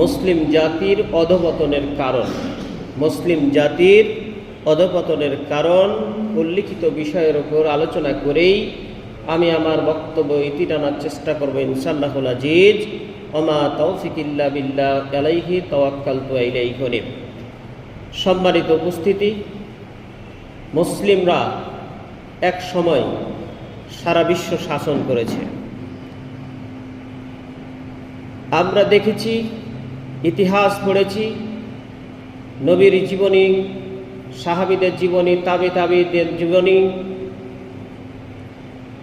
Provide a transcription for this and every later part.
মুসলিম জাতির অধপতনের কারণ। মুসলিম জাতির অধপতনের কারণ উল্লিখিত বিষয়ের উপর আলোচনা করেই আমি আমার বক্তব্য ইতি টানার চেষ্টা করব ইনশাল্লাহুল আজিজ। অমা তৌফিকিল্লা বিল্লা আলাইহি তওয়াক্কাল তু আইলাই হনিব সম্মানিত উপস্থিতি, মুসলিমরা এক সময় সারা বিশ্ব শাসন করেছে। আমরা দেখেছি ইতিহাস পড়েছি, নবীর জীবনী, সাহাবিদের জীবনী, তাবে তাবিদের জীবনী,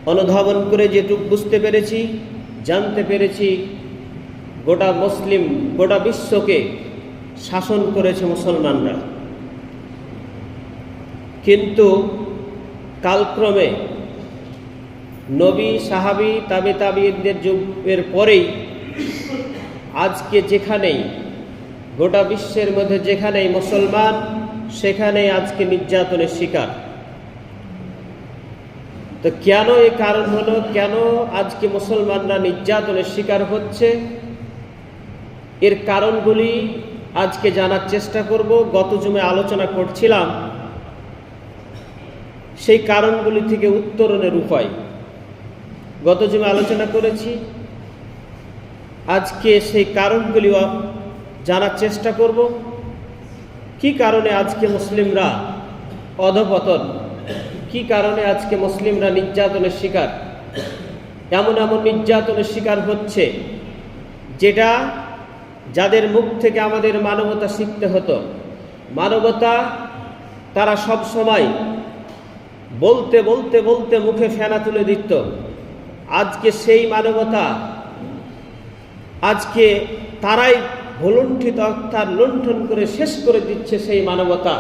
অনুধাবন করে যেটুক বুঝতে পেরেছি, জানতে পেরেছি, গোটা মুসলিম, গোটা বিশ্বকে শাসন করেছে মুসলমানরা। কিন্তু কালক্রমে নবী, সাহাবি, তাবে তাবিদের যুগের পরেই আজকে যেখানেই, গোটা বিশ্বের মধ্যে যেখানেই মুসলমান, সেখানেই আজকে নির্যাতনের শিকার। তো কেন এই কারণ হলো? কেন আজকে মুসলমানরা নির্যাতনের শিকার হচ্ছে? এর কারণগুলি আজকে জানার চেষ্টা করব। গত জমে আলোচনা করছিলাম। সেই কারণগুলি থেকে উত্তরণের উপায়। গত জমে আলোচনা করেছি। আজকে সেই কারণগুলি জানার চেষ্টা করব। কি কারণে আজকে মুসলিমরা অধপতন? কি কারণে আজকে মুসলিমরা নির্যাতনের শিকার? এমন এমন নির্যাতনের শিকার হচ্ছে যেটা যাদের মুখ থেকে আমাদের মানবতা শিখতে হতো। মানবতা তারা সব সময় বলতে বলতে বলতে মুখে ফেনা তুলে দিত। আজকে সেই মানবতা আজকে তারাই ভলুণ্ঠিত অর্থাৎ লুণ্ঠন করে শেষ করে দিচ্ছে সেই মানবতা।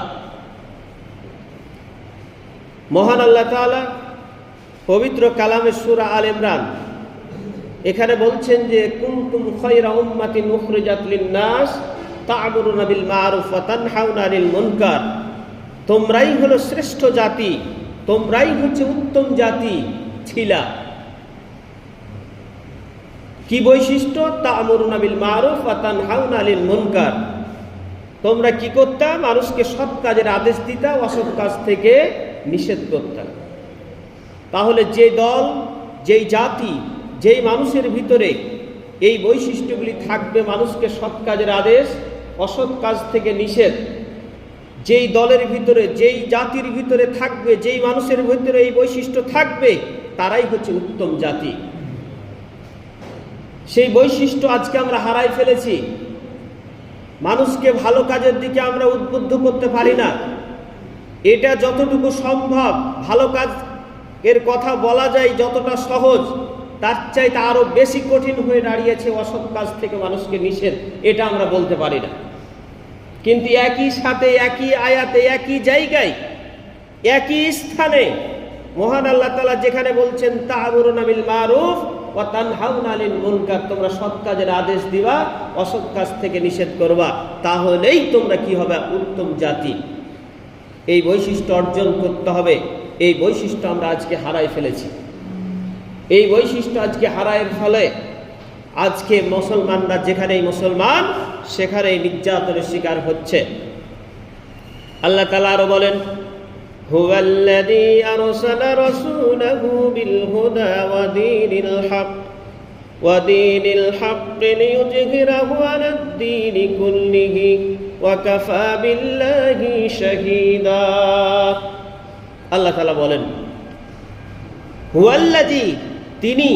মহান আল্লাহ তালা পবিত্র কালামে সুরা আল ইমরান এখানে বলছেন যে কুমতুম খয়রা উম্মাতিন মুখরিজাত লিন্নাস তা'মুরুনা বিল মারুফ ওয়া তানহাউনা আনিল মুনকার। তোমরাই হলো শ্রেষ্ঠ জাতি, তোমরাই হচ্ছে উত্তম জাতি, ছিলা। কি বৈশিষ্ট্য? তা তা'মুরুনা বিল মারুফ ওয়া তানহাউনা আনিল মুনকার। তোমরা কি করতা? মানুষকে সৎ কাজের আদেশ দিতা, অসৎ কাজ থেকে নিষেধ করতাম তাহলে যে দল, যেই জাতি, যেই মানুষের ভিতরে এই বৈশিষ্ট্যগুলি থাকবে, মানুষকে সৎ কাজের আদেশ, অসৎ কাজ থেকে নিষেধ, যেই দলের ভিতরে, যেই জাতির ভিতরে থাকবে, যেই মানুষের ভিতরে এই বৈশিষ্ট্য থাকবে, তারাই হচ্ছে উত্তম জাতি। সেই বৈশিষ্ট্য আজকে আমরা হারাই ফেলেছি। মানুষকে ভালো কাজের দিকে আমরা উদ্বুদ্ধ করতে পারি না। এটা যতটুকু সম্ভব ভালো কাজ এর কথা বলা যায় যতটা সহজ, তার চাইতে আরও বেশি কঠিন হয়ে দাঁড়িয়েছে অসৎ কাজ থেকে মানুষকে নিষেধ, এটা আমরা বলতে পারি না। কিন্তু একই সাথে, একই আয়াতে, একই জায়গায়, একই স্থানে মহান আল্লাহ তালা যেখানে বলছেন তাহরুনাবিল মারুফ ও তানহাউনালিল মুনকার, তোমরা সৎ কাজের আদেশ দিবা, অসৎ কাজ থেকে নিষেধ করবা, তাহলেই তোমরা কি হবে? উত্তম জাতি। এই বৈশিষ্ট্য অর্জন করতে হবে। এই বৈশিষ্ট্য আমরা আজকে হারাই ফেলেছি। এই বৈশিষ্ট্য আজকে হারায়ের ফলে আজকে মুসলমানরা যেখানেই মুসলমান, সেখানেই নির্যাতনের শিকার হচ্ছে। আল্লাহ তালা আরও বলেন هو الذي أرسل رسوله بالهدى ودين الحق ودين الحق ليظهره على الدين كله وكفى بالله شهيدا আল্লাহ তালা বলেন হুয়াল্লাজি তিনি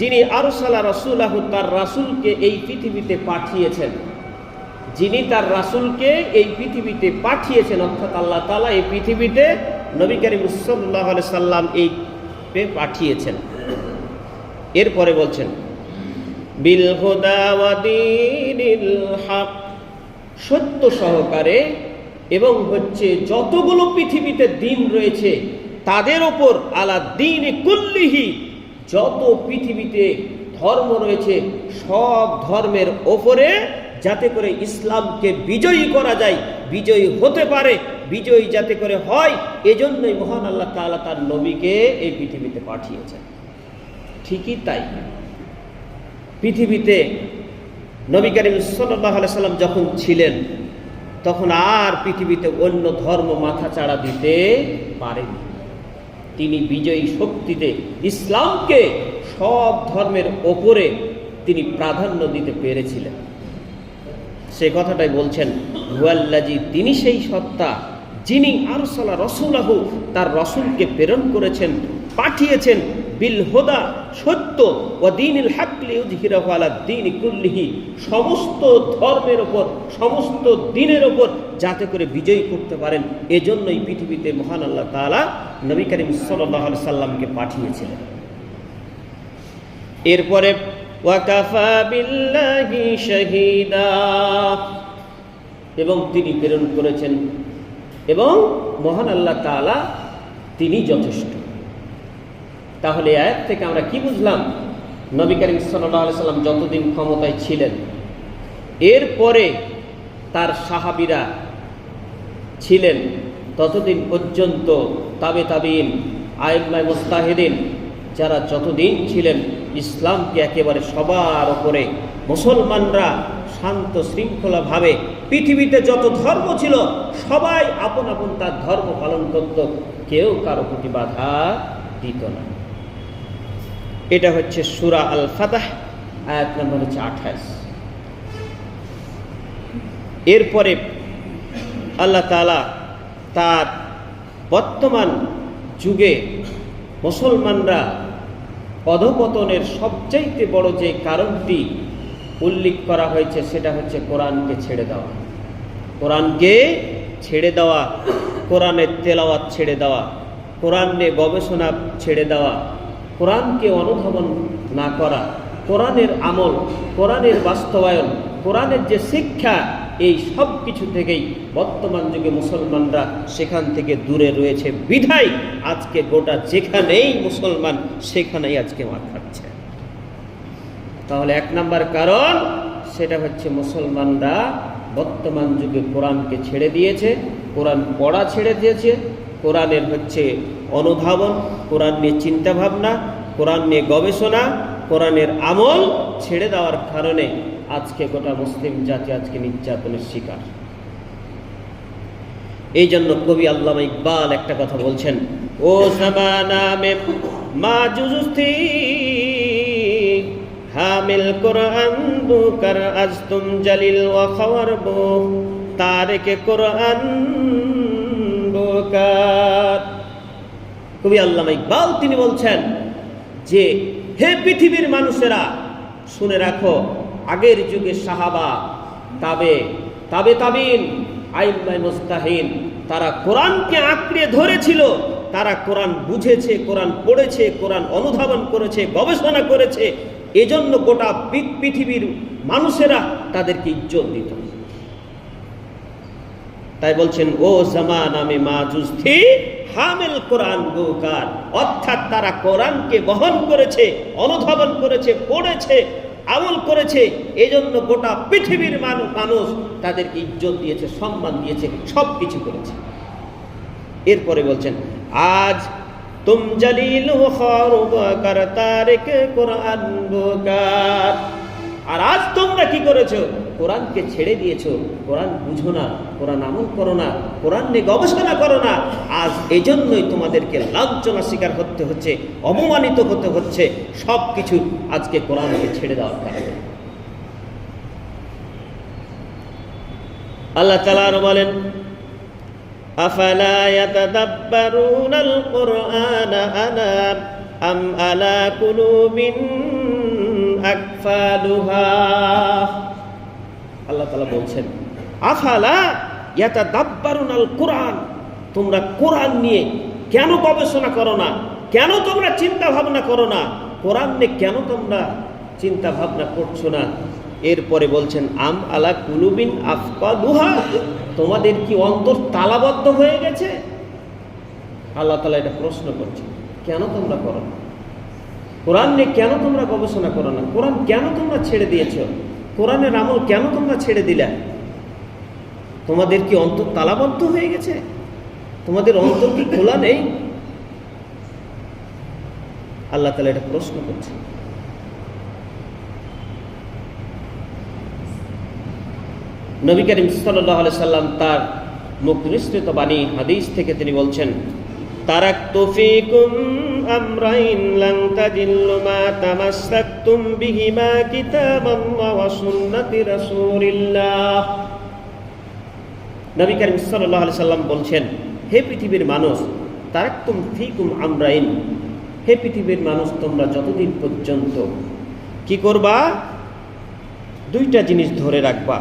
যিনি আরসালা রসুলাহ তার রাসুলকে এই পৃথিবীতে পাঠিয়েছেন যিনি তার রাসুলকে এই পৃথিবীতে পাঠিয়েছেন, অর্থাৎ আল্লাহ তালা এই পৃথিবীতে নবী করিম সাল্লাহ সাল্লাম এই পাঠিয়েছেন। এরপরে বলছেন সত্য সহকারে এবং হচ্ছে যতগুলো পৃথিবীতে দিন রয়েছে, তাদের ওপর আলা দিন কুল্লিহি যত পৃথিবীতে ধর্ম রয়েছে, সব ধর্মের ওপরে যাতে করে ইসলামকে বিজয়ী করা যায়, বিজয়ী হতে পারে, বিজয়ী যাতে করে হয়, এজন্যই মহান আল্লাহ তাআলা তার নবীকে এই পৃথিবীতে পাঠিয়েছেন। ঠিকই তাই। পৃথিবীতে নবী করিম সাল্লাম যখন ছিলেন, তখন আর পৃথিবীতে অন্য ধর্ম মাথা চাড়া দিতে পারেনি তিনি বিজয়ী শক্তিতে ইসলামকে সব ধর্মের ওপরে তিনি প্রাধান্য দিতে পেরেছিলেন। সে কথাটাই বলছেন হুয়াল্লাজি তিনি সেই সত্তা যিনি আরসালা রসুলাহু, তার রসুলকে প্রেরণ করেছেন, পাঠিয়েছেন, বিল হোদা, সত্য ও দিনিল হাকলি উজহিরাহু দিন কুল্লিহি, সমস্ত ধর্মের ওপর, সমস্ত দিনের ওপর যাতে করে বিজয়ী করতে পারেন। এজন্যই পৃথিবীতে মহান আল্লাহ তাআলা নবী করিম আলাইহি সাল্লামকে পাঠিয়েছিলেন। এরপরে ওয়াকাফা বিল্লাহি শাহিদা। এবং তিনি প্রেরণ করেছেন। এবং মহান আল্লাহ তাআলা তিনি যথেষ্ট। তাহলে আয়াত থেকে আমরা কি বুঝলাম? নবী করিম সাল্লাহ সাল্লাম যতদিন ক্ষমতায় ছিলেন, এরপরে তার সাহাবিরা ছিলেন ততদিন পর্যন্ত তাবে তাবিন আইমাই মুস্তাহিদিন, যারা যতদিন ছিলেন ইসলামকে একেবারে সবার ওপরে মুসলমানরা শান্ত শৃঙ্খলাভাবে পৃথিবীতে যত ধর্ম ছিল, সবাই আপন আপন তার ধর্ম পালন করত। কেউ কারও প্রতি বাধা দিত না। এটা হচ্ছে সুরা আল ফাতাহ আয়াত নম্বর হচ্ছে আঠাশ। এরপরে আল্লাহ তালা তার বর্তমান যুগে মুসলমানরা অধপতনের সবচাইতে বড় যে কারণটি উল্লেখ করা হয়েছে, সেটা হচ্ছে কোরআনকে ছেড়ে দেওয়া। কোরআনকে ছেড়ে দেওয়া, কোরআনের তেলাওয়াত ছেড়ে দেওয়া, কোরআন নিয়ে গবেষণা ছেড়ে দেওয়া, কোরআনকে অনুধাবন না করা, কোরআনের আমল, কোরআনের বাস্তবায়ন, কোরআনের যে শিক্ষা এই সব কিছু থেকেই বর্তমান যুগে মুসলমানরা সেখান থেকে দূরে রয়েছে। বিধায় আজকে গোটা যেখানেই মুসলমান, সেখানেই আজকে মার খাচ্ছে। তাহলে এক নাম্বার কারণ, সেটা হচ্ছে মুসলমানরা বর্তমান যুগে কোরআনকে ছেড়ে দিয়েছে, কোরআন পড়া ছেড়ে দিয়েছে। কোরআনের হচ্ছে অনুধাবন, কোরআন নিয়ে চিন্তাভাবনা, কোরআন নিয়ে গবেষণা, কোরআনের আমল ছেড়ে দেওয়ার কারণে আজকে গোটা মুসলিম জাতি আজকে নির্যাতনের শিকার। এই জন্য কবি আল্লামা ইকবাল একটা কথা বলছেন, ও জামানা মে মা জুজুস্তি হামিল কোরআন বুকার আজ তুম জালিল ওয়া খাওয়ার বো তারেকে কোরআন বুকার। কবি আল্লামা ইকবাল তিনি বলছেন যে, হে পৃথিবীর মানুষেরা, শুনে রাখো আগের যুগে সাহাবা, তাবে তাবে তাবিন মুস্তাহিন, তারা কোরআনকে আঁকড়ে ধরেছিল, তারা কোরআন বুঝেছে, কোরআন পড়েছে, কোরআন অনুধাবন করেছে, গবেষণা করেছে, এজন্য গোটা পৃথিবীর মানুষেরা তাদেরকে ইজ্জত দিত। তাই বলছেন, ও জামান আমি মা জুস্থি হামেল কোরআন গোকার। অর্থাৎ তারা কোরআনকে বহন করেছে, অনুধাবন করেছে, পড়েছে আমল করেছে, এজন্য গোটা পৃথিবীর মানুষ মানুষ তাদেরকে ইজ্জত দিয়েছে, সম্মান দিয়েছে সব কিছু করেছে। এরপরে বলছেন, আজ তুম জালিল আর আজ তোমরা কি করেছ? কোরআনকে ছেড়ে দিয়েছ, কোরআন বুঝো না, কোরআন আমল করো না, কোরআন নিয়ে গবেষণা করো না, আজ এজন্যই তোমাদেরকে লাঞ্ছনা শিকার করতে হচ্ছে, অপমানিত হতে হচ্ছে সব কিছু আজকে কোরআনকে ছেড়ে দেওয়ার কারণে। আল্লাহ তালা আরও বলেন আম আলা কুলুবিন আকফালুহা? আল্লাহ তালা বলছেন, আফালা ইয়াতা দাব্বারুন আল কোরআন তোমরা কোরআন নিয়ে কেন গবেষণা করো না? কেন তোমরা চিন্তা ভাবনা করো না? কোরআন নিয়ে কেন তোমরা চিন্তা ভাবনা করছ না? এরপরে বলছেন, আম আলা কুলুবিন আফকালুহা? তোমাদের কি অন্তর তালাবদ্ধ হয়ে গেছে? আল্লাহ তালা এটা প্রশ্ন করছে কেন তোমরা করো না? কোরআন নিয়ে কেন তোমরা গবেষণা করো না? কোরআন কেন তোমরা ছেড়ে দিয়েছ? কোরআনের আমল কেন তোমরা ছেড়ে দিলে? তোমাদের কি অন্তর তালাবদ্ধ হয়ে গেছে? তোমাদের অন্তর কি খোলা নেই? আল্লাহ তালা এটা প্রশ্ন করছে। নবী করিম সাল্লাহ সাল্লাম তার মুখ নিঃসৃত বাণী হাদিস থেকে তিনি বলছেন তারাক্তু ফিকুম আমরাইন লান তাদিল্লু মা তামাসসাকতুম বিহিমা কিতাবাল্লাহ ওয়া সুন্নাতি রাসূলিল্লাহ। নবী করিম সাল্লাল্লাহু আলাইহি সাল্লাম বলছেন, হে পৃথিবীর মানুষ, তারাক্তুম ফিকুম আমরাইন। হে পৃথিবীর মানুষ, তোমরা যতদিন পর্যন্ত কি করবা? দুইটা জিনিস ধরে রাখবা।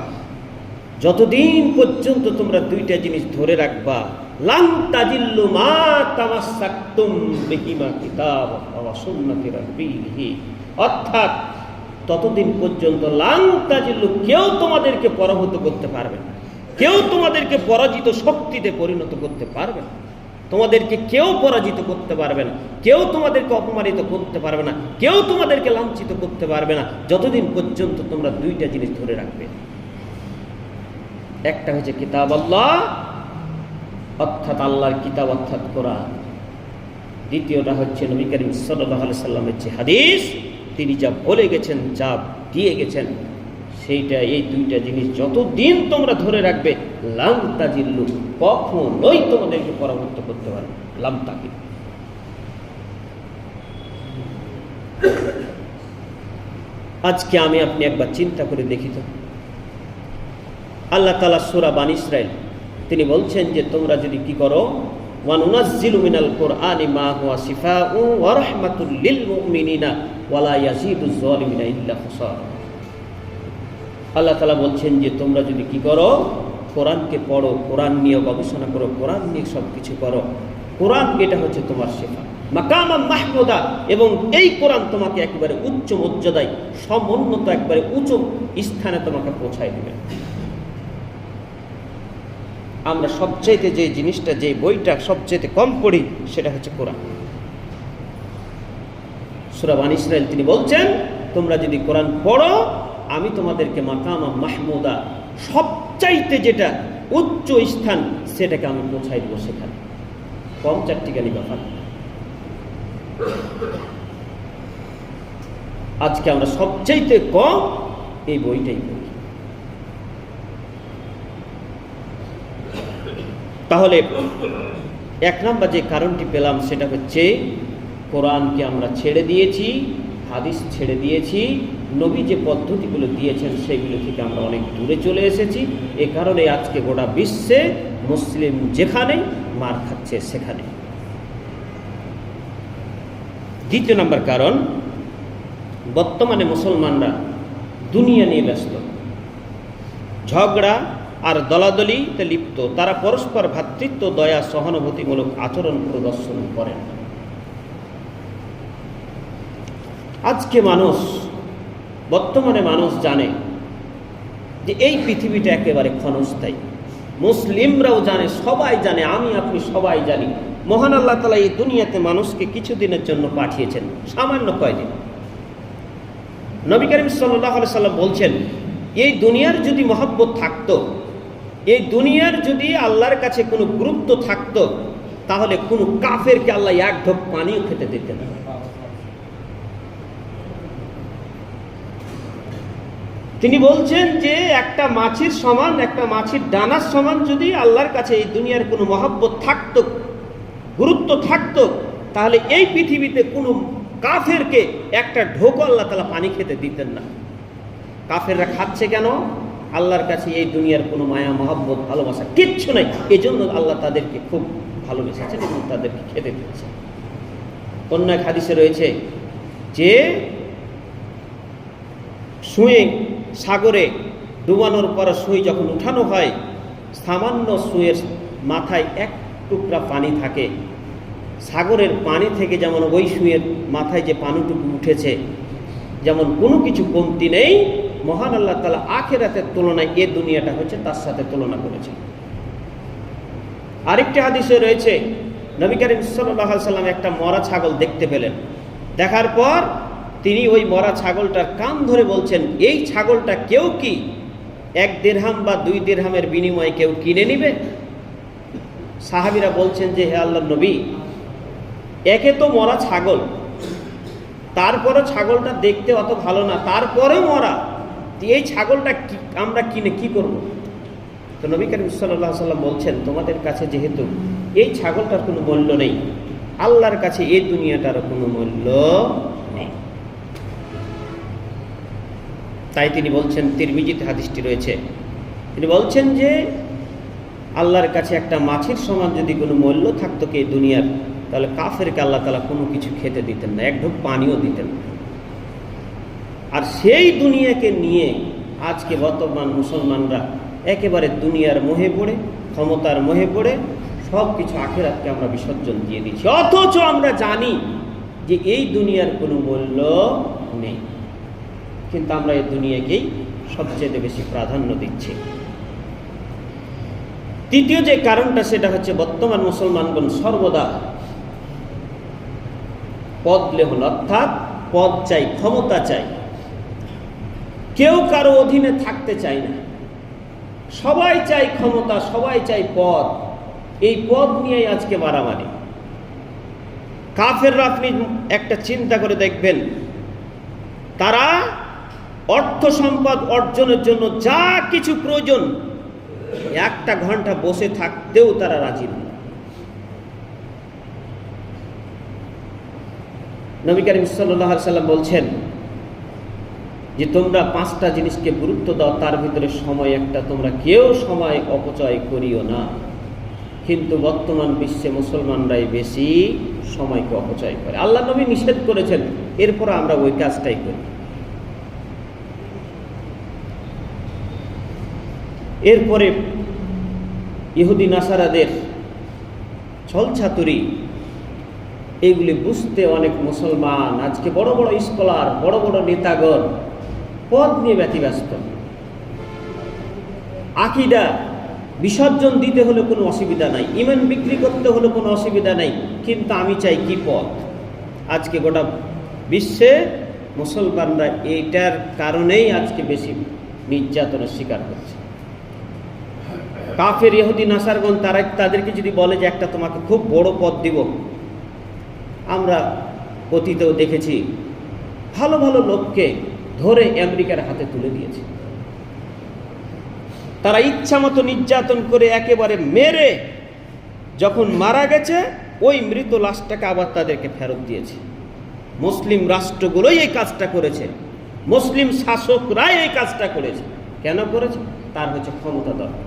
যতদিন পর্যন্ত তোমরা দুইটা জিনিস ধরে রাখবা লাং তাজিল্লু মা তামাসাক্তুম বিহিমা কিতাব সুন্নতি রাব্বিহি। অর্থাৎ ততদিন পর্যন্ত লাং তাজিল্লু কেউ তোমাদেরকে পরাভূত করতে পারবে না। কেউ তোমাদেরকে পরাজিত শক্তিতে পরিণত করতে পারবে না। তোমাদেরকে কেউ পরাজিত করতে পারবে না। কেউ তোমাদেরকে অপমানিত করতে পারবে না। কেউ তোমাদেরকে লাঞ্ছিত করতে পারবে না। যতদিন পর্যন্ত তোমরা দুইটা জিনিস ধরে রাখবে। একটা হচ্ছে কিতাব আল্লাহ, অর্থাৎ আল্লাহর কিতাব, অর্থাৎ কোরআন। দ্বিতীয়টা হচ্ছে নবী করিম সাল্লাহ সাল্লামের যে হাদিস, তিনি যা বলে গেছেন, যা দিয়ে গেছেন, সেইটা, এই দুইটা জিনিস যতদিন তোমরা ধরে রাখবে, লাম তাজিল্লু, কখনোই তোমাদেরকে পরাভূত করতে পারবে লাম তাকি আজকে আমি, আপনি একবার চিন্তা করে দেখি তো। আল্লাহ তালা সুরা বান ইসরায়েল তিনি বলছেন যে তোমরা যদি কি করো, ওয়ানুনাজ্জিলু মিনাল কোরআনি মা হুয়া শিফাউ ওয়া রাহমাতুল লিল মুমিনিনা ওয়ালা ইয়াজিদুজ জালিমিনা ইল্লা আল্লাহ তালা বলছেন যে তোমরা যদি কি করো, কোরআনকে পড়ো, কোরআন নিয়ে গবেষণা করো, কোরআন নিয়ে সব কিছু করো, কোরআন এটা হচ্ছে তোমার শেখা মাকামা মাহমুদা, এবং এই কোরআন তোমাকে একেবারে উচ্চ মর্যাদায়, সমুন্নত, একবারে উঁচু স্থানে তোমাকে পৌঁছায় দেবে। আমরা সবচাইতে যে জিনিসটা, যে বইটা সবচাইতে কম পড়ি, সেটা হচ্ছে কোরআন। সুরাবান ইসরায়েল তিনি বলছেন, তোমরা যদি কোরআন পড়ো, আমি তোমাদেরকে মাকামা মাহমুদা, সবচাইতে যেটা উচ্চ স্থান, সেটাকে আমি পৌঁছাই দেবো সেখানে। কম চারটিখানি ব্যাপার। আজকে আমরা সবচাইতে কম এই বইটাই পড়ি তাহলে এক নম্বর যে কারণটি পেলাম সেটা হচ্ছে কোরআনকে আমরা ছেড়ে দিয়েছি, হাদিস ছেড়ে দিয়েছি, নবী যে পদ্ধতিগুলো দিয়েছেন সেগুলো থেকে আমরা অনেক দূরে চলে এসেছি। এ কারণে আজকে গোটা বিশ্বে মুসলিম যেখানে মার খাচ্ছে সেখানে। দ্বিতীয় নম্বর কারণ, বর্তমানে মুসলমানরা দুনিয়া নিয়ে ব্যস্ত। ঝগড়া আর দলাদলিতে লিপ্ত, তারা পরস্পর ভ্রাতৃত্ব দয়া, সহানুভূতিমূলক আচরণ প্রদর্শন করেন। আজকে মানুষ, বর্তমানে মানুষ জানে যে এই পৃথিবীটা একেবারে ক্ষণস্থায়ী। মুসলিমরাও জানে, সবাই জানে, আমি, আপনি সবাই জানি। মহান আল্লাহ তালা এই দুনিয়াতে মানুষকে কিছুদিনের জন্য পাঠিয়েছেন, সামান্য কয়দিন। নবী করিম সাল্লাহ সাল্লাম বলছেন, এই দুনিয়ার যদি মহব্বত থাকতো এই দুনিয়ার যদি আল্লাহর কাছে কোনো গুরুত্ব থাকতো, তাহলে কোনো কাফেরকে আল্লাহ এক ঢোক পানিও খেতে দিতেন না। তিনি বলছেন যে একটা মাছির সমান, একটা মাছির ডানার সমান যদি আল্লাহর কাছে এই দুনিয়ার কোনো মহাব্বত থাকতো, গুরুত্ব থাকতো, তাহলে এই পৃথিবীতে কোনো কাফেরকে একটা ঢোক আল্লাহ তালা পানি খেতে দিতেন না। কাফেররা খাচ্ছে কেন? আল্লাহর কাছে এই দুনিয়ার কোনো মায়া, মহাব্বত, ভালোবাসা কিচ্ছু নাই। এজন্য আল্লাহ তাদেরকে খুব ভালোবেসেছেন এবং তাদেরকে খেতে দিচ্ছে অন্য এক হাদিসে রয়েছে যে, শুয়ে সাগরে ডুবানোর পর সুই যখন উঠানো হয়, সামান্য সুয়ের মাথায় এক টুকরা পানি থাকে। সাগরের পানি থেকে যেমন ওই সুয়ের মাথায় যে পানিটুকু উঠেছে, যেমন কোনো কিছু কমতি নেই মহান আল্লাহ তালা আখেরাতের তুলনায় এ দুনিয়াটা হচ্ছে তার সাথে তুলনা করেছে। আরেকটি হাদিসে রয়েছে, নবী করিম সাল্লাম একটা মরা ছাগল দেখতে পেলেন। দেখার পর তিনি ওই মরা ছাগলটার কান ধরে বলছেন, এই ছাগলটা কেউ কি? এক দেড়হাম বা দুই দেড়হামের বিনিময়ে কেউ কিনে নিবে? সাহাবিরা বলছেন যে, হে আল্লাহ নবী, একে তো মরা ছাগল তারপরে ছাগলটা দেখতে অত ভালো না, তারপরেও মরা। এই ছাগলটা কি, আমরা কিনে কি করব? তো নবী করিম সাল্লাহ সাল্লাম বলছেন, তোমাদের কাছে যেহেতু এই ছাগলটার কোনো মূল্য নেই, আল্লাহর কাছে এই দুনিয়াটার কোনো মূল্য নেই। তাই তিনি বলছেন, তিরমিজিত হাদিসটি রয়েছে। তিনি বলছেন যে, আল্লাহর কাছে একটা মাছের সমান যদি কোনো মূল্য থাকতো কি দুনিয়ার, তাহলে কাফেরকে আল্লাহ তালা কোনো কিছু খেতে দিতেন না, এক ঢোক পানিও দিতেন না। আর সেই দুনিয়াকে নিয়ে আজকে বর্তমান মুসলমানরা একেবারে দুনিয়ার মোহে পড়ে, ক্ষমতার মোহে পড়ে সব কিছু আখেরাতকে আমরা বিসর্জন দিয়ে দিচ্ছি। অথচ আমরা জানি যে এই দুনিয়ার কোনো মূল্য নেই। কিন্তু আমরা এই দুনিয়াকেই সবচেয়ে বেশি প্রাধান্য দিচ্ছি। তৃতীয় যে কারণটা, সেটা হচ্ছে বর্তমান মুসলমানগণ সর্বদা পদ লেহন অর্থাৎ পদ চাই, ক্ষমতা চাই। কেউ কারও অধীনে থাকতে চায় না। সবাই চাই ক্ষমতা, সবাই চাই পদ। এই পদ নিয়েই আজকে মারামারি। কাফেররা আপনি একটা চিন্তা করে দেখবেন, তারা অর্থ সম্পদ অর্জনের জন্য যা কিছু প্রয়োজন, একটা ঘণ্টা বসে থাকতেও তারা রাজি নয় নবী করিম সাল্লাহ সাল্লাম বলছেন যে তোমরা পাঁচটা জিনিসকে গুরুত্ব দাও, তার ভিতরে সময় একটা। তোমরা কেউ সময় অপচয় করিও না। কিন্তু বর্তমান বিশ্বে মুসলমানরাই বেশি সময়কে অপচয় করে। আল্লাহ নবী নিষেধ করেছেন, এরপর আমরা ওই কাজটাই করি। এরপরে ইহুদি নাসারাদের ছলছাতুরি এইগুলি বুঝতে অনেক মুসলমান। আজকে বড় বড় স্কলার বড় বড় নেতাগণ পদ নিয়ে ব্যতিব্যস্ত আকিদা, বিসর্জন দিতে হলে কোনো অসুবিধা নাই, ইমান বিক্রি করতে হলে কোনো অসুবিধা নাই, কিন্তু আমি চাই কি পথ? আজকে গোটা বিশ্বে মুসলমানরা এইটার কারণেই আজকে বেশি নির্যাতনের শিকার হচ্ছে। কাফের, ইহুদি, নাসারগণ, তারা তাদেরকে যদি বলে যে একটা তোমাকে খুব বড় পদ দিব, আমরা অতীতেও দেখেছি, ভালো ভালো লোককে ধরে আমেরিকার হাতে তুলে দিয়েছে। তারা ইচ্ছা মতো নির্যাতন করে একেবারে মেরে যখন মারা গেছে, ওই মৃত লাশটাকে আবার তাদেরকে ফেরত দিয়েছে। মুসলিম রাষ্ট্রগুলোই এই কাজটা করেছে। মুসলিম শাসকরাই এই কাজটা করেছে। কেন করেছে? তার হচ্ছে ক্ষমতা দরকার।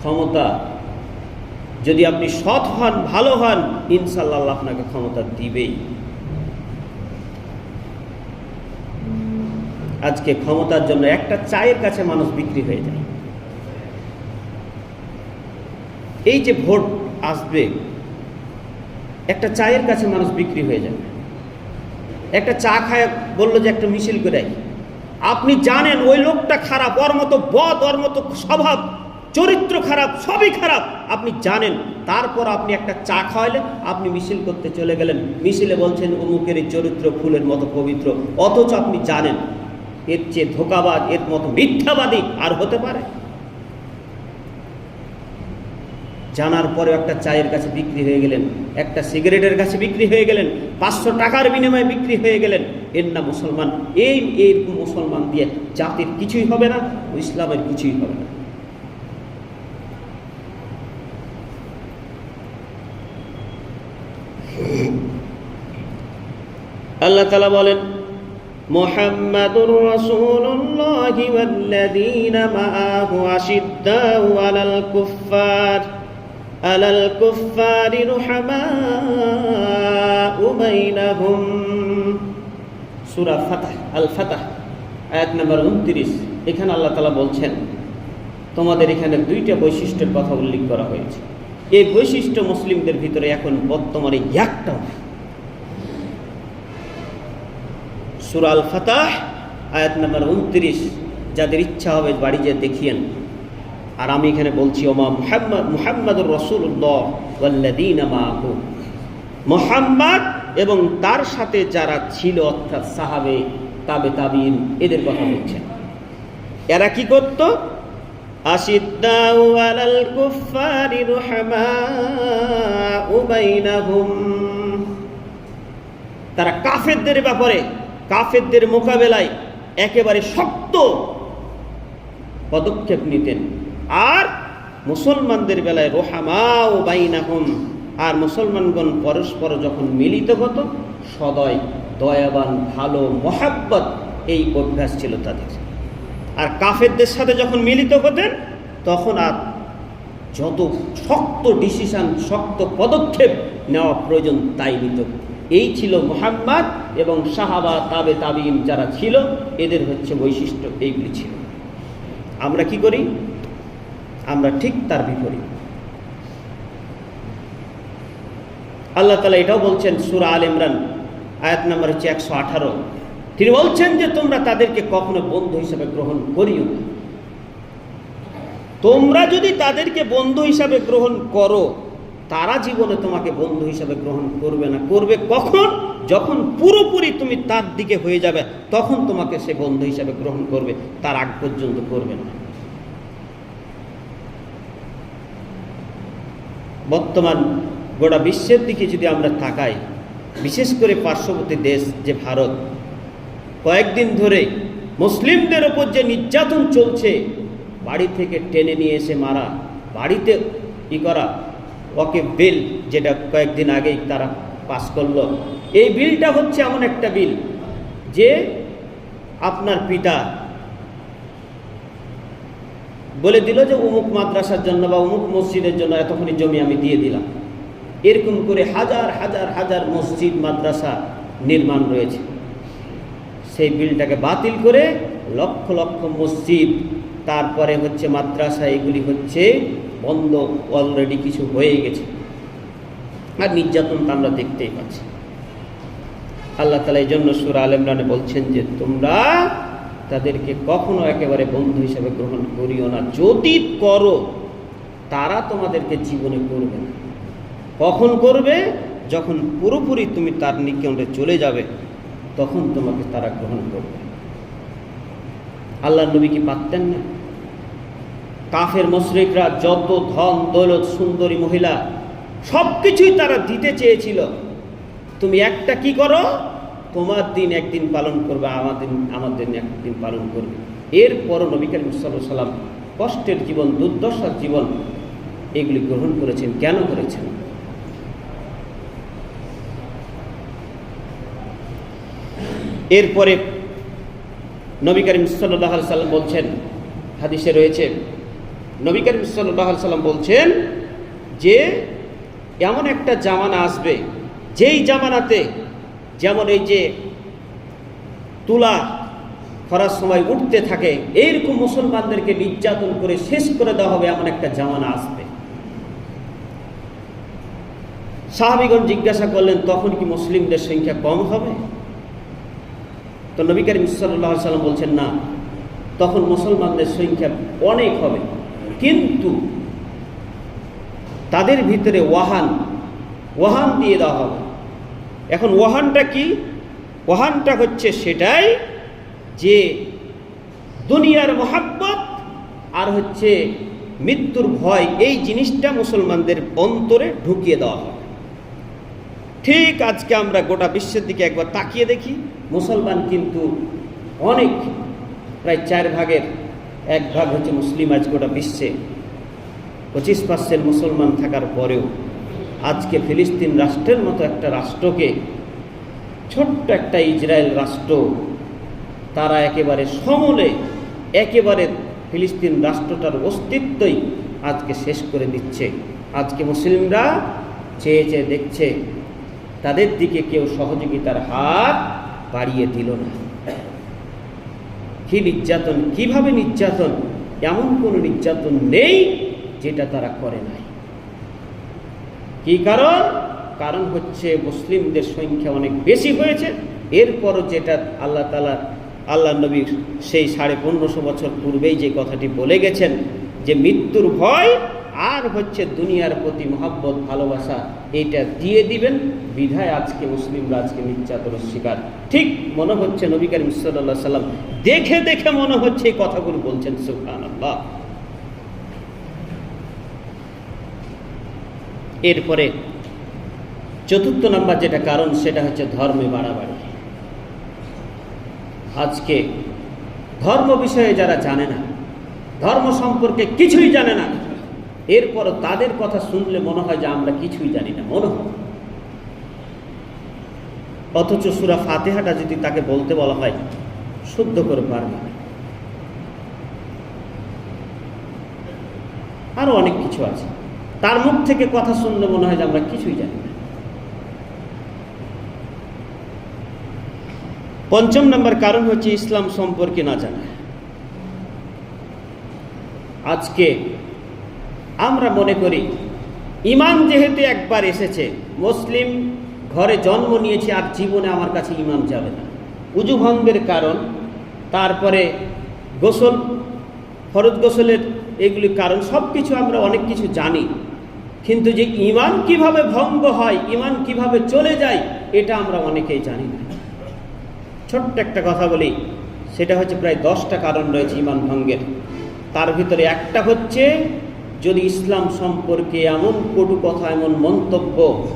ক্ষমতা, যদি আপনি সৎ হন, ভালো হন ইনশাল্লাহ আপনাকে ক্ষমতা দিবেই। আজকে ক্ষমতার জন্য একটা চায়ের কাছে মানুষ বিক্রি হয়ে যায়। এই যে ভোট আসবে, একটা চায়ের কাছে মানুষ বিক্রি হয়ে যাবে। একটা চা খায়, বলল যে একটা মিছিল করে আপনি জানেন ওই লোকটা খারাপ, ওর মতো বদ, ওর মতো স্বভাব, চরিত্র খারাপ, সবই খারাপ। আপনি জানেন, তারপর আপনি একটা চা খাওয়াইলেন আপনি মিছিল করতে চলে গেলেন। মিছিলে বলছেন, অমুকের চরিত্র ফুলের মতো পবিত্র। অথচ আপনি জানেন এর চেয়ে ধোকাবাজ, এর মতো মিথ্যাবাদী আর হতে পারে। জানার পরে একটা চায়ের কাছে বিক্রি হয়ে গেলেন, একটা সিগারেটের কাছে বিক্রি হয়ে গেলেন, পাঁচশো টাকার বিনিময়ে বিক্রি হয়ে গেলেন। এর না মুসলমান। এই এই মুসলমান দিয়ে জাতির কিছুই হবে না, ইসলামের কিছুই হবে না। আল্লাহ তালা বলেন محمد رسول الله والذين معه أشداء على الكفار على الكفار رحماء بينهم سورة فتح الفتح আয়াত নাম্বার উনত্রিশ এখানে আল্লাহ তালা বলছেন তোমাদের এখানে দুইটা বৈশিষ্ট্যের কথা উল্লেখ করা হয়েছে এই বৈশিষ্ট্য মুসলিমদের ভিতরে এখন বর্তমানে একটা সুরাল ফাতাহ আয়াত নাম্বার উনত্রিশ। যাদের ইচ্ছা হবে বাড়ি যে দেখিয়েন। আর আমি এখানে বলছি, ওমা মুহাম্মদ, মুহাম্মদুর রসুল্লাহ মোহাম্মদ এবং তার সাথে যারা ছিল অর্থাৎ সাহাবে, তাবে তাবিন এদের কথা বলছেন। এরা কি করত? তারা কাফেরদের ব্যাপারে কাফেরদের মোকাবেলায় একেবারে শক্ত পদক্ষেপ নিতেন। আর মুসলমানদের বেলায় রোহামা ও বাইনাহম, আর মুসলমানগণ পরস্পর যখন মিলিত হতো, সদয়, দয়াবান, ভালো, মহাব্বত এই অভ্যাস ছিল তাদের। আর কাফেরদের সাথে যখন মিলিত হতেন, তখন আর যত শক্ত ডিসিশন শক্ত পদক্ষেপ নেওয়া প্রয়োজন তাই নিত। এই ছিল মোহাম্মদ এবং সাহাবা, তাবে তাবিম যারা ছিল, এদের হচ্ছে বৈশিষ্ট্য এইগুলি ছিল। আমরা কি করি? আমরা ঠিক তার বিপরীত। আল্লাহ তালা এটাও বলছেন সুরা আল ইমরান, আয়াত নাম্বার হচ্ছে একশো আঠারো। তিনি বলছেন যে, তোমরা তাদেরকে কখনো বন্ধু হিসাবে গ্রহণ করিও তোমরা যদি তাদেরকে বন্ধু হিসাবে গ্রহণ করো তারা জীবনে তোমাকে বন্ধু হিসাবে গ্রহণ করবে না। করবে কখন? যখন পুরোপুরি তুমি তার দিকে হয়ে যাবে, তখন তোমাকে সে বন্ধু হিসাবে গ্রহণ করবে। তার আগ পর্যন্ত করবে না। বর্তমান গোটা বিশ্বের দিকে যদি আমরা তাকাই, বিশেষ করে পার্শ্ববর্তী দেশ যে ভারত, কয়েকদিন ধরে মুসলিমদের ওপর যে নির্যাতন চলছে, বাড়ি থেকে টেনে নিয়ে এসে মারা, বাড়িতে ই করা ওকে বিল যেটা কয়েকদিন আগেই তারা পাস করল। এই বিলটা হচ্ছে এমন একটা বিল যে আপনার পিতা বলে দিল যে অমুক মাদ্রাসার জন্য বা অমুক মসজিদের জন্য এতখানি জমি আমি দিয়ে দিলাম। এরকম করে হাজার হাজার হাজার মসজিদ, মাদ্রাসা নির্মাণ রয়েছে। সেই বিলটাকে বাতিল করে লক্ষ লক্ষ মসজিদ, তারপরে হচ্ছে মাদ্রাসা, এগুলি হচ্ছে বন্ধ অলরেডি কিছু হয়ে গেছে। আর নির্যাতন তো আমরা দেখতেই পাচ্ছি। আল্লাহ তালা এই জন্য সুরা আল ইমরানে বলছেন যে, তোমরা তাদেরকে কখনো একেবারে বন্ধু হিসাবে গ্রহণ করিও না। যদি করো, তারা তোমাদেরকে জীবনে করবে না। কখন করবে? যখন পুরোপুরি তুমি তার নিকটে চলে যাবে, তখন তোমাকে তারা গ্রহণ করবে আল্লাহ নবী কি পারতেন না? কাফের মশরিকরা যত ধন, দৌলত, সুন্দরী মহিলা সব কিছুই তারা দিতে চেয়েছিল। তুমি একটা কি করো? তোমার দিন একদিন পালন করবে আমাদের আমাদের দিন একদিন পালন করবে। এরপরও নবী করিম সাল্লাম কষ্টের জীবন, দুর্দশার জীবন এগুলি গ্রহণ করেছেন। কেন করেছেন? এরপরে নবী করিম সাল্লাহ সাল্লাম বলছেন, হাদিসে রয়েছে নবী করিম সাল্লাহ সাল্লাম বলছেন যে এমন একটা জামানা আসবে, যেই জামানাতে যেমন এই যে তুলা খরার সময় উঠতে থাকে, এইরকম মুসলমানদেরকে নির্যাতন করে শেষ করে দেওয়া হবে এমন একটা জামানা আসবে। সাহাবিগণ জিজ্ঞাসা করলেন, তখন কি মুসলিমদের সংখ্যা কম হবে? তো নবী করিম সাল্লাহ সাল্লাম বলছেন, না, তখন মুসলমানদের সংখ্যা অনেক হবে। কিন্তু তাদের ভিতরে ওয়াহান ওয়াহান দিয়ে দেওয়া হবে। এখন ওয়াহানটা কি? ওয়াহানটা হচ্ছে সেটাই যে দুনিয়ার মহাব্বত আর হচ্ছে মৃত্যুর ভয়, এই জিনিসটা মুসলমানদের অন্তরে ঢুকিয়ে দেওয়া হবে। ঠিক আজকে আমরা গোটা বিশ্বের দিকে একবার তাকিয়ে দেখি, মুসলমান কিন্তু অনেক, প্রায় চার ভাগের এক ভাগ হচ্ছে মুসলিম আজ গোটা বিশ্বে। পঁচিশ পার্সেন্ট মুসলমান থাকার পরেও আজকে ফিলিস্তিন রাষ্ট্রের মতো একটা রাষ্ট্রকে, ছোট্ট একটা ইসরায়েল রাষ্ট্র, তারা একেবারে সমলে, একেবারে ফিলিস্তিন রাষ্ট্রটার অস্তিত্বই আজকে শেষ করে দিচ্ছে। আজকে মুসলিমরা চেয়ে চেয়ে দেখছে, তাদের দিকে কেউ সহযোগিতার হাত বাড়িয়ে দিল না। কি নির্যাতন, কীভাবে নির্যাতন? এমন কোনো নির্যাতন নেই যেটা তারা করে নাই। কি কারণ? কারণ হচ্ছে মুসলিমদের সংখ্যা অনেক বেশি হয়েছে। এরপরও যেটা আল্লাহ তালা আল্লাহ নবীর সেই সাড়ে পনেরোশো বছর পূর্বেই যে কথাটি বলে গেছেন, যে মৃত্যুর ভয় আর হচ্ছে দুনিয়ার প্রতি মহাব্বত, ভালোবাসা এইটা দিয়ে দিবেন। বিধায় আজকে মুসলিমরা আজকে নির্যাতনের শিকার। ঠিক মনে হচ্ছে নবী করিম সাল্লাম দেখে দেখে মনে হচ্ছে এই কথাগুলো বলছেন সুফান এরপরে চতুর্থ নাম্বার যেটা কারণ, সেটা হচ্ছে ধর্মে বাড়াবাড়ি। আজকে ধর্ম বিষয়ে যারা জানে না, ধর্ম সম্পর্কে কিছুই জানে না এরপরও তাদের কথা শুনলে মনে হয় যে আমরা কিছুই জানি না, মনে হয়। অথচ সুরা ফাতেহাটা যদি তাকে বলতে বলা হয়, শুদ্ধ করে পারবে আরও অনেক কিছু আছে। তার মুখ থেকে কথা শুনলে মনে হয় যে আমরা কিছুই জানি না। পঞ্চম নম্বর কারণ হচ্ছে ইসলাম সম্পর্কে না জানা। আজকে আমরা মনে করি, ইমান যেহেতু একবার এসেছে, মুসলিম ঘরে জন্ম নিয়েছে আর জীবনে আমার কাছে ইমান যাবে না। উজু ভঙ্গের কারণ, তারপরে গোসল, ফরজ গোসলের এগুলি কারণ সব কিছু আমরা অনেক কিছু জানি। কিন্তু যে ইমান কীভাবে ভঙ্গ হয়, ইমান কীভাবে চলে যায়, এটা আমরা অনেকেই জানি না। ছোট্ট একটা কথা বলি, সেটা হচ্ছে প্রায় দশটা কারণ রয়েছে ইমান ভঙ্গের। তার ভিতরে একটা হচ্ছে যদি ইসলাম সম্পর্কে এমন কটু কথা, এমন মন্তব্য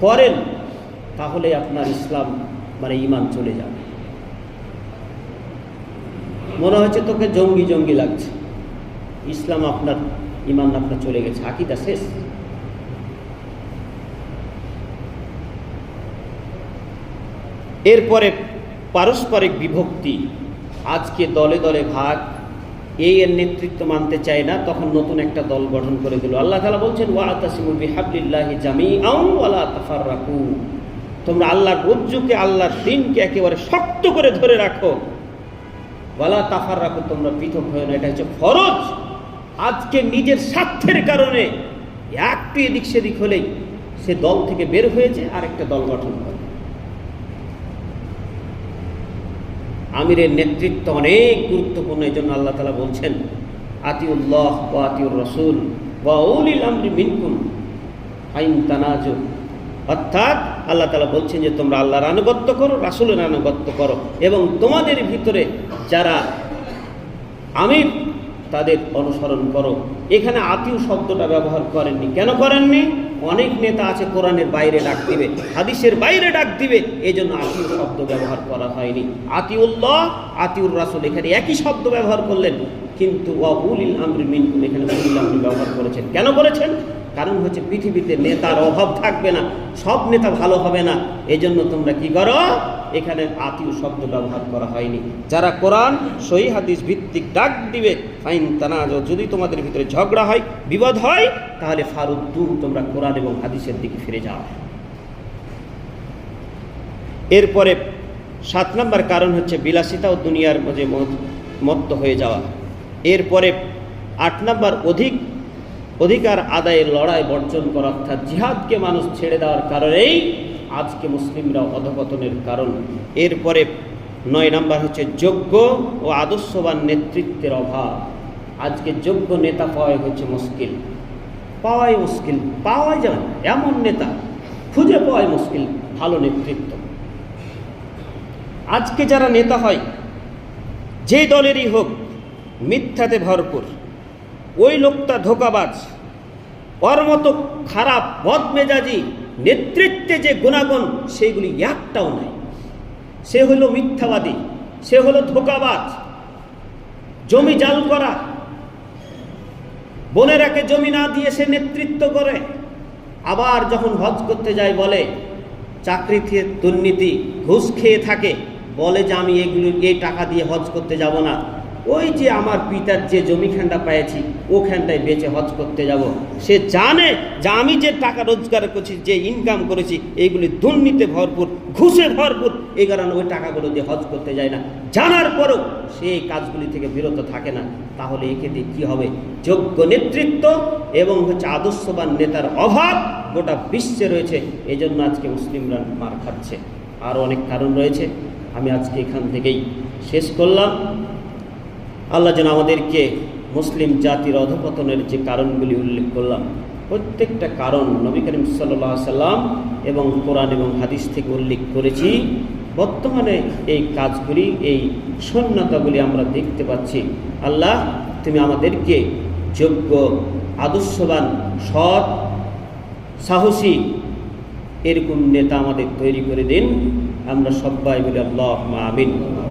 করেন, তাহলে আপনার ইসলাম মানে ইমান চলে যাবে। মনে হচ্ছে তোকে জঙ্গি জঙ্গি লাগছে। ইসলাম আপনার ইমান আপনার চলে গেছে। আকিদা শেষ। এরপরে পারস্পরিক বিভক্তি। আজকে দলে দলে ভাগ এই এর নেতৃত্ব মানতে চায় না, তখন নতুন একটা দল গঠন করে দিল। আল্লাহ তালা বলছেন ওয়াতাসিমু বিহাবলিল্লাহি জামিআন ওয়ালা তাফাররাকু। তোমরা আল্লাহর রজ্জুকে, আল্লাহর দিনকে একেবারে শক্ত করে ধরে রাখো। ওয়ালা তাফার রাখো তোমরা পৃথক হয়ে না এটা হচ্ছে ফরজ। আজকে নিজের স্বার্থের কারণে একটু এদিক সেদিক হলেই সে দল থেকে বের হয়েছে আর একটা দল গঠন করে। আমিরের নেতৃত্ব অনেক গুরুত্বপূর্ণ, এই জন্য আল্লাহ তালা বলছেন, আতিউল্লাহ ও আতিউর রসুল বা উলিল আমরি মিনকুম আইন তানাজ। অর্থাৎ আল্লাহ তালা বলছেন যে, তোমরা আল্লাহর আনুগত্য করো, রাসুলের আনুগত্য করো এবং তোমাদের ভিতরে যারা আমির, তাদের অনুসরণ করো। এখানে আতিউ শব্দটা ব্যবহার করেননি। কেন করেননি? অনেক নেতা আছে কোরআনের বাইরে ডাক দিবে, হাদিসের বাইরে ডাক দিবে এই জন্য আতিউ শব্দ ব্যবহার করা হয়নি। আতিউল্লাহ, আতিউর রাসুল এখানে একই শব্দ ব্যবহার করলেন, কিন্তু উলিল আমরি মিনকুম, এখানে উলিল আমরি ব্যবহার করেছেন। কেন করেছেন? কারণ হচ্ছে পৃথিবীতে নেতার অভাব থাকবে না, সব নেতা ভালো হবে না, এজন্য তোমরা কি করো? এখানে আতিউ শব্দ ব্যবহার করা হয়নি। যারা কোরআন, সহি হাদিস ভিত্তিক ডাক দিবে, ফাইন তানাজ, যদি তোমাদের ভিতরে ঝগড়া হয়, বিবাদ হয়, তাহলে ফারুদ্দু তোমরা কোরআন এবং হাদিসের দিকে ফিরে যাও। এরপরে সাত নম্বর কারণ হচ্ছে বিলাসিতা ও দুনিয়ার মধ্যে মত্ত হয়ে যাওয়া। এরপরে আট নম্বর অধিক অধিকার আদায়ের লড়াই বর্জন করা অর্থাৎ জিহাদকে মানুষ ছেড়ে দেওয়ার কারণেই আজকে মুসলিমরা অধপতনের কারণ। এরপরে নয় নাম্বার হচ্ছে যোগ্য ও আদর্শবান নেতৃত্বের অভাব। আজকে যোগ্য নেতা পাওয়াই হচ্ছে মুশকিল। পাওয়াই মুশকিল। পাওয়াই না এমন নেতা খুঁজে পাওয়াই মুশকিল, ভালো নেতৃত্ব। আজকে যারা নেতা হয়, যে দলেরই হোক, মিথ্যাতে ভরপুর। ওই লোকটা ধোকাবাজ। ওর মতো খারাপ বদমেজাজি নেতৃত্বে যে গুণাগুণ, সেইগুলি একটাও নাই। সে হলো মিথ্যাবাদী, সে হলো ধোকাবাজ। জমি জাল করা, বোনেরাকে জমি না দিয়ে সে নেতৃত্ব করে। আবার যখন হজ করতে যায় বলে, চাকরি থেকে দুর্নীতি, ঘুষ খেয়ে থাকে, বলে যে আমি এগুলো এই টাকা দিয়ে হজ করতে যাব না। ওই যে আমার পিতার যে জমিখানটা পেয়েছি ওখানটায় বেঁচে হজ করতে যাব। সে জানে যে আমি যে টাকা রোজগার করছি, যে ইনকাম করেছি, এইগুলি দুর্নীতি ভরপুর, ঘুষে ভরপুর, এই কারণে ওই টাকাগুলো দিয়ে হজ করতে যায় না। জানার পরেও সে কাজগুলি থেকে বিরত থাকে না। তাহলে এক্ষেত্রে কী হবে? যোগ্য নেতৃত্ব এবং হচ্ছে আদর্শবান নেতার অভাব গোটা বিশ্বে রয়েছে। এই জন্য আজকে মুসলিমরা মার খাচ্ছে। আরও অনেক কারণ রয়েছে। আমি আজকে এখান থেকেই শেষ করলাম। আল্লাহ যেন আমাদেরকে মুসলিম জাতির অধপতনের যে কারণগুলি উল্লেখ করলাম, প্রত্যেকটা কারণ নবী করিম সাল্লাহ সাল্লাম এবং কোরআন এবং হাদিস থেকে উল্লেখ করেছি। বর্তমানে এই কাজগুলি, এই সন্ন্যতাগুলি আমরা দেখতে পাচ্ছি। আল্লাহ, তুমি আমাদেরকে যোগ্য, আদর্শবান, সৎ, সাহসী এরকম নেতা আমাদের তৈরি করে দিন। আমরা সবাই বলি আল্লাহ আমিন।